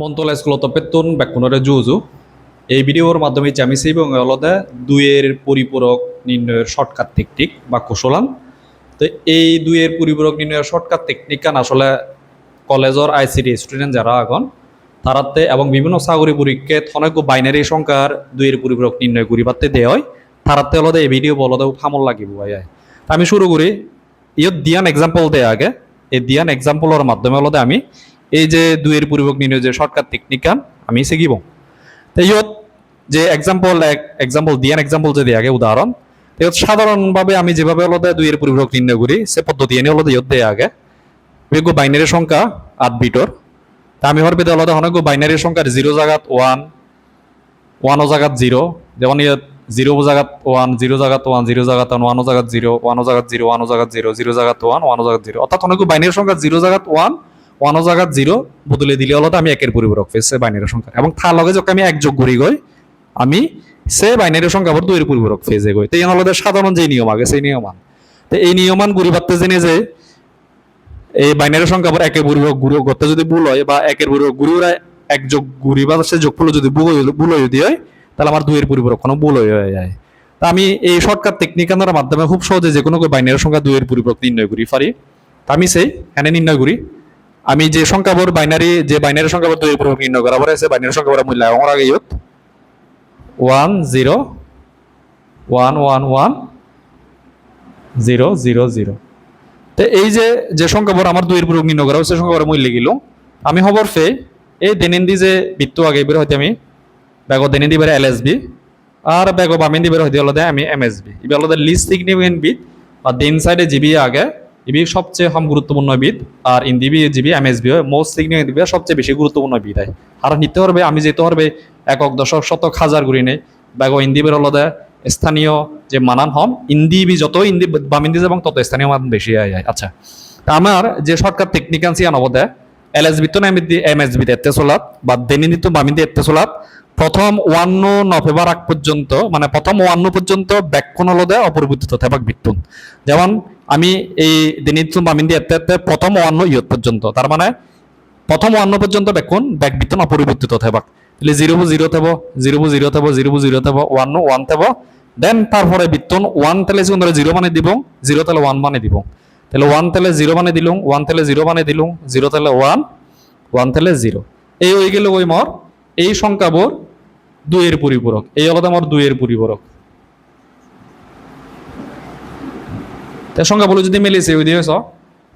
মন্তলেস্কুলত পেতুন বেকুনরে জুজু এই ভিডিওর মাধ্যমে আমি সেই বঙ্গলতে দুইয়ের পরিপূরক নির্ণয়ের শর্টকাট টেকনিক বা কৌশলান। তো এই দুইয়ের পরিপূরক নির্ণয়ের শর্টকাট টেকনিক কান আসলে কলেজর আইসিডি স্টুডেন্ট যারা এখন তারাতে এবং বিভিন্ন চাকরি পরীক্ষাত অনেক বাইনারি সংখ্যার দুইয়ের পরিপূরক নির্ণয় করি পাতে দেয় হয়। তারাতে হলদে এই ভিডিও বলদে ফামল লাগিব আমি শুরু করি ইয়ত দিয়ান এক্সাম্পল দেয় আগে। এই দিয়ান এক্সাম্পলের মাধ্যমে হলদে আমি এই যে দুইয়ের পরিপূরক নির্ণয় যে শর্টকাট টেকনিকান আমি শিখিব তো ইয়ত যে এক্সাম্পল এক্সাম্পল দিয়ান এক্সাম্পল যদি আগে উদাহরণ ইয়ত সাধারণভাবে আমি যেভাবে হলদে দুইয়ের পরিপূরক নির্ণয় করি, সে পদ্ধতি এনে হলদে ইয়ত দেয় আগে। বিজ্ঞ বাইনারি সংখ্যা আট বিটর। তা আমি হর বেদে হলদে অনেক বাইনারি সংখ্যার জিরো জাগাত ওয়ান ওয়ানও জাগাত জিরো। যেমন ইয়াত জিরো জাগাত ওয়ান, জিরো জাগাত ওয়ান, জিরো জাগাত ওয়ান ওয়ানও জাগাত জিরো ওয়ানও জাগাত জিরো ওয়ানও জাগাত জিরো জিরো জাগাত ওয়ান ওয়ানও জাগাত জিরো। অর্থাৎ অনেক বাইনারি সংখ্যা জিরো জাগাত ওয়ান ওয়ানও জাগাত জিরো, বদলে দিলে হলো আমি একের পরিপূরক পেয়েছে বাইনারি সংখ্যা। এবং তার লগে যখন আমি এক যোগ করি গই, আমি সে বাইনারি সংখ্যা আবার দুইয়ের পরিপূরক ফেজে গই। তো এই সাধারণ যে নিয়ম আগে, সেই নিয়মান। তো এই নিয়মান গুড়ি পাততে জেনে যে এই বাইনারি সংখ্যা আবার একের পরিপূরক গুরু করতে যদি ভুল হয় বা একের পরিপূরক গুরুরা এক যোগ গুড়ি বা সে যোগফল যদি ভুল হই- ভুল হয়ে হয়, তাহলে আমার দুইয়ের পরিপূরক কোনো ভুল হয়ে যায়। তা আমি এই শর্টকাট টেকনিকানোর মাধ্যমে খুব সহজে যে কোনো বাইনারি সংখ্যা দুইয়ের পরিপূরক নির্ণয় করি পারি আমি সেই এনে নির্ণয় করি। আমি যে সংখ্যাবর বাইনারি যে বাইনারি সংখ্যাবর দুইয়ের পরিপূরক নির্ণয় করা। পরে আছে বাইনারি সংখ্যাবর মূল্য আমার আগে ইয়ত one zero one one one zero zero zero তো এই যে যে সংখ্যাবর আমার দুইয়ের পরিপূরক নির্ণয় করা হয়েছে সংখ্যাবর মূল্য গেল। আমি হবর ফে এই দৈনন্দিন যে বৃত্ত আগে বের হইতে আমি ব্যাগ দৈনন্দিন বের এল এস বি আর ব্যাগ বামিন্দি বের হইতে হলো আমি এম এস বি এবার হলো লিস্ট সিগনিফিকেন্ট বিট বা দিন সাইডে জিবি আগে ইবি সবচেয়ে হম গুরুত্বপূর্ণ বিদ, আর ইন্দিবি GB M S B most significant bit সবচেয়ে বেশি গুরুত্বপূর্ণ বিদ হয় আর নিতে পারবে আমি যেতে পারবে একক দশক শতক হাজার ঘুরি নেই। ব্যাগ ইন্দিবের হলো স্থানীয় যে মানান হম ইন্দিবি যত ইন্দি বামিন্দি এবং তত স্থানীয় মান বেশি হয় যায় আচ্ছা। আমার যে সরকার টেকনিক্যান্সি আনবদে এল এস বি তো এম এস বি এতে চলাত বা দেনিনি তো বামিন্দি এতে চলাত প্রথম ওয়ান্ন নভেম্বর আগ পর্যন্ত মানে প্রথম ওয়ান্ন পর্যন্ত ব্যাকরণ হলদে অপরিবর্তিত থাকবে বিটুন যেমন আমি এই দিনিত এতে এতে প্রথম ওয়ান্ন ইয়ত পর্যন্ত। তার মানে প্রথম ওয়ান্ন পর্যন্ত ব্যাকরণ ব্যাক বিটুন অপরিবর্তিত থাকবে তাহলে জিরো বু জিরো থাকব জিরো বু জিরো থাকব জিরো বু জিরো থাকব ওয়ান ওয়ান থাকব দেন তারপরে বিটুন ওয়ান তাহলে ধরে জিরো মানে দিব, জিরো তাহলে ওয়ান মানে দিব। তাহলে ওয়ান তাহলে জিরো মানে দিলুম ওয়ান তাহলে জিরো মানে দিলুম জিরো তাহলে ওয়ান ওয়ান তাহলে জিরো। এই হয়ে গেল ওই মর, এই সংখ্যাবোর দুইয়ের পরিপূরক, এই হলো আমার দুইয়ের পরিপূরক। তার সংখ্যা বলে যদি মিলেছে ওই দিয়ে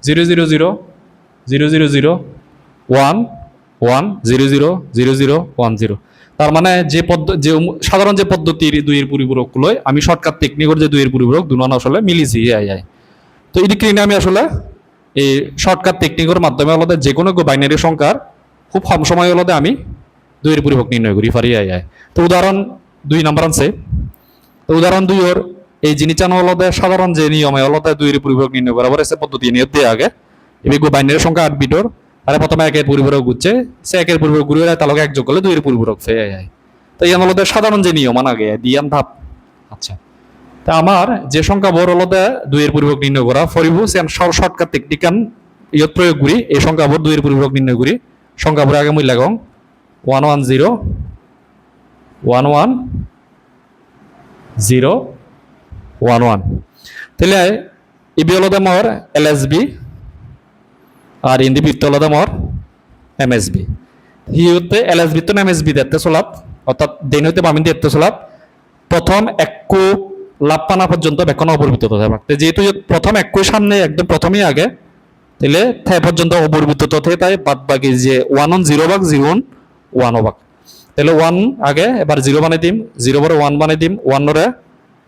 zero zero zero zero zero zero, one one, zero zero zero zero, one zero. তার মানে যে পদ্ধতি যে সাধারণ যে পদ্ধতির দুইয়ের পরিপূরক লয়, আমি শর্টকাট টেকনিকের যে দুইয়ের পরিপূরক দুনান আসলে মিলিছি আই আই তো এদিকে নিয়ে আমি আসলে এই শর্টকাট টেকনিকের মাধ্যমে আলাদা যে কোনো বাইনারি সংখ্যার খুব কম সময় হলদে আমি দুইয়ের পরিপূরক নির্ণয় করি পারি আই আই তো উদাহরণ দুই নাম্বার আছে তো উদাহরণ দুই ওর এই জিনিসানো হলদে সাধারণ যে নিয়মে হলদে দুইয়ের পরিপূরক নির্ণয় করা পরে সে পদ্ধতি নিয়ে দিয়ে আগে। এবার বাইনারি সংখ্যা আট বিটর তাহলে প্রথমে একের পরিপূরক গুচ্ছে সে একের পরিপূরক ঘুরে তার লগে এক যোগ করলে দুইয়ের পরিপূরক ফেয়ে যায় তো এই হলদে সাধারণ যে নিয়ম আনা আগে দিয়ান ধাপ। আচ্ছা। তা আমার যে সংখ্যা বড় হলদে দুইয়ের পরিপূরক নির্ণয় করা, ফরিবু সে শর্টকাট টেকনিকান ইয়ত প্রয়োগ করি, এই সংখ্যা বড়, দুইয়ের পরিপূরক নির্ণয় করি। সংখ্যা বড় আগে মূল্য গং, one one zero, one one zero one one. তাহলে ইবি হলদে মর এল এস বি আর ইন্দি বৃত্ত হলদে মর এম এস বি হি হতে এল এস বি তো এম এস বি দেখতে চলাপ অর্থাৎ দিন হইতে বামিন দেখতে চলাপ প্রথম একু লাভ পানা পর্যন্ত বেকন অপরিবর্তিত থাকবে যেহেতু প্রথম একু সামনে একদম প্রথমেই আগে, তাহলে থে পর্যন্ত অপরিবর্তিত থাকে তাই বাদ বাকি যে ওয়ান অন জিরো ভাগ জিরো অন ওয়ান ভাগ। তাহলে ওয়ান আগে, এবার জিরো বানিয়ে দিম, জিরো পরে ওয়ান বানিয়ে দিম, ওয়ান নরে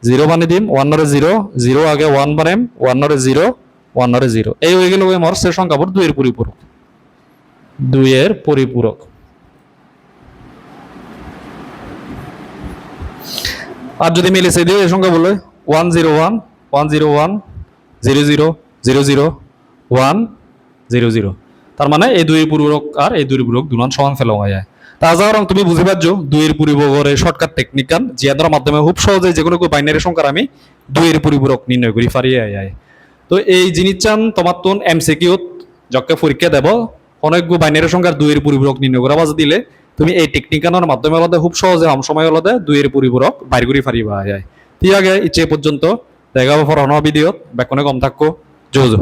জিরো বানিয়ে দিম নরে জিরো জিরো আগে ওয়ান নরে জিরো ওয়ান নরে জিরো এই হয়ে গেল ওই মর সে সংখ্যাপুর দুইয়ের পরিপূরক দুইয়ের পরিপূরক আর যদি মিলেছে দিও এই সংখ্যা বলে one zero one one zero one zero zero zero zero one zero zero তার মানে এই দুই পূর্বক আর এই দুই পূর্বক দুমান সমান ফেলা হয়ে যায় তাছাড়া তুমি বুঝে পারছ দুইয়ের পরিপূরকের শর্টকাট টেকনিকান জিয়াদার মাধ্যমে খুব সহজে যে কোনো বাইনারি সংখ্যার আমি দুইয়ের পরিপূরক নির্ণয় করি পারি আয় তো এই জিনিস চান, তোমার তোন এমসিকিউ যকে পরীক্ষা দেব। অনেকগু বাইনারি সংখ্যার দুইয়ের পরিপূরক নির্ণয় করা বাজে দিলে তুমি এই টেকনিকানোর মাধ্যমে আলাদা, খুব সহজে কম সময় আলাদা দুইয়ের পরিপূরক বাইর করে ফারিবা যায় ঠিক আছে ইচ্ছে পর্যন্ত দেখা হবে পড়ানো, ভিডিওত। বেকনে কম থাকো। জোজো